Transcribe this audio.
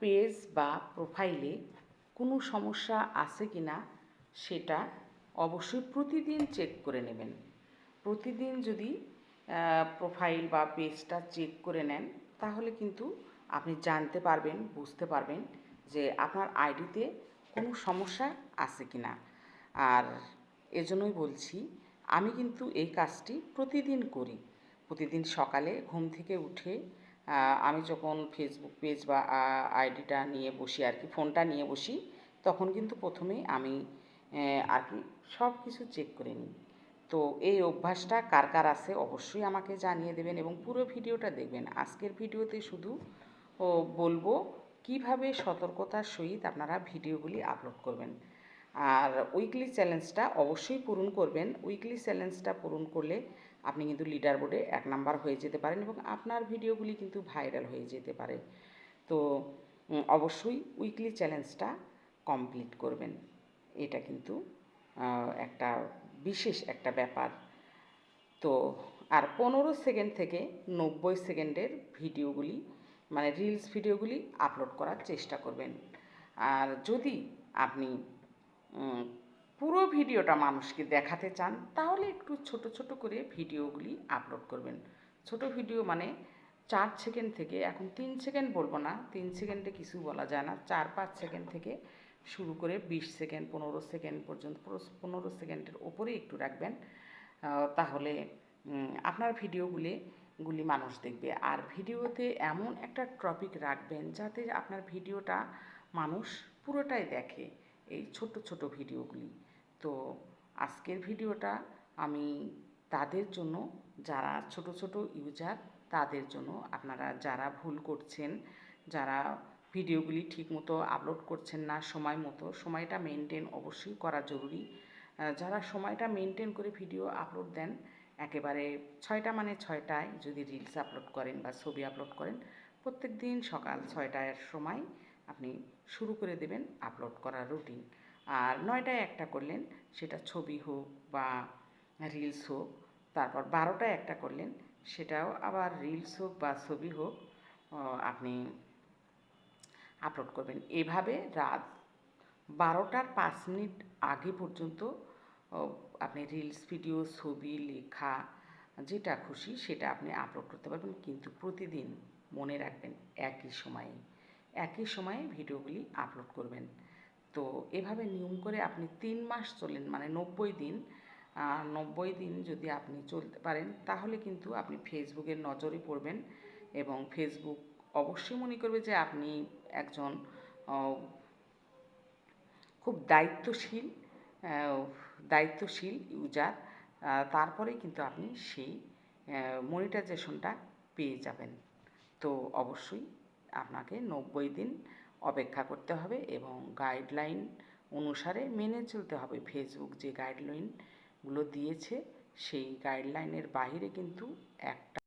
Page বা প্রোফাইলে কোনো সমস্যা আছে কি না সেটা অবশ্যই প্রতিদিন চেক করে নেবেন। প্রতিদিন যদি প্রোফাইল বা পেজটা চেক করে নেন, তাহলে কিন্তু আপনি জানতে পারবেন, বুঝতে পারবেন যে আপনার আইডিতে কোনো সমস্যা আছে কি না। আর এজন্যই বলছি, আমি কিন্তু এই কাজটি প্রতিদিন করি। প্রতিদিন সকালে ঘুম থেকে উঠে আমি যখন ফেসবুক পেজ বা আইডিটা নিয়ে বসি আর কি ফোনটা নিয়ে বসি, তখন কিন্তু প্রথমেই আমি আর কি সব কিছু চেক করে নিই। তো এই অভ্যাসটা কার কার আছে অবশ্যই আমাকে জানিয়ে দেবেন এবং পুরো ভিডিওটা দেখবেন। আজকের ভিডিওতে শুধু, ও, বলব কীভাবে সতর্কতার সহিত আপনারা ভিডিওগুলি আপলোড করবেন। আর উইকলি চ্যালেঞ্জটা অবশ্যই পূরণ করবেন। উইকলি চ্যালেঞ্জটা পূরণ করলে আপনি কিন্তু লিডার বোর্ডে এক নাম্বার হয়ে যেতে পারেন এবং আপনার ভিডিওগুলি কিন্তু ভাইরাল হয়ে যেতে পারে। তো অবশ্যই উইকলি চ্যালেঞ্জটা কমপ্লিট করবেন। এটা কিন্তু একটা বিশেষ একটা ব্যাপার। তো, আর পনেরো সেকেন্ড থেকে নব্বই সেকেন্ডের ভিডিওগুলি মানে রিলস ভিডিওগুলি আপলোড করার চেষ্টা করবেন। আর যদি আপনি পুরো ভিডিওটা মানুষকে দেখাতে চান, তাহলে একটু ছোট ছোট করে ভিডিওগুলি আপলোড করবেন। ছোট ভিডিও মানে চার সেকেন্ড থেকে, এখন তিন সেকেন্ড বলব না, তিন সেকেন্ডে কিছু বলা যায় না, চার পাঁচ সেকেন্ড থেকে শুরু করে বিশ সেকেন্ড, পনেরো সেকেন্ড পর্যন্ত, পুরো- পনেরো সেকেন্ডের ওপরে একটু রাখবেন তাহলে আপনার ভিডিওগুলি, গুলি মানুষ দেখবে। আর ভিডিওতে এমন একটা টপিক রাখবেন, যাতে আপনার ভিডিওটা মানুষ পুরোটাই দেখে। এই ছোট ছোট ভিডিওগুলি। তো আজকের ভিডিওটা আমি তাদের জন্য, যারা ছোট ছোট ইউজার, তাদের জন্য আপনারা যারা ভুল করছেন, যারা ভিডিওগুলি ঠিকমতো আপলোড করছেন না সময় মতো, সময়টা মেনটেন অবশ্যই করা জরুরি। যারা সময়টা মেনটেন করে ভিডিও আপলোড দেন, একেবারে ছয়টা মানে ছয়টায় যদি রিলস আপলোড করেন বা ছবি আপলোড করেন প্রত্যেক দিন সকাল ছয়টার সময় আপনি শুরু করে দেবেন আপলোড করার রুটিন আর নয়টায় একটা করলেন, সেটা ছবি হোক বা রিলস হোক, তারপর বারোটায় একটা করলেন, সেটাও আবার রিলস হোক বা ছবি হোক আপনি আপলোড করবেন। এভাবে রাত বারোটার পাঁচ মিনিট আগে পর্যন্ত আপনি রিলস ভিডিও ছবি, লেখা, যেটা খুশি সেটা আপনি আপলোড করতে পারবেন। কিন্তু প্রতিদিন মনে রাখবেন একই সময়ে। একই সময়ে ভিডিওগুলি আপলোড করবেন। তো এভাবে নিয়ম করে আপনি তিন মাস চলেন মানে নব্বই দিন নব্বই দিন যদি আপনি চলতে পারেন, তাহলে কিন্তু আপনি ফেসবুকের নজরে পড়বেন এবং ফেসবুক অবশ্যই মনে করবে যে আপনি একজন খুব দায়িত্বশীল দায়িত্বশীল ইউজার তারপরে কিন্তু আপনি সেই মনিটাইজেশনটা পেয়ে যাবেন। তো অবশ্যই আপনাকে দিন অপেক্ষা করতে হবে এবং গাইডলাইন অনুসারে মেনে চলতে হবে। ফেসবুক যে গাইডলাইনগুলো দিয়েছে, সেই গাইডলাইনের বাইরে কিন্তু একটা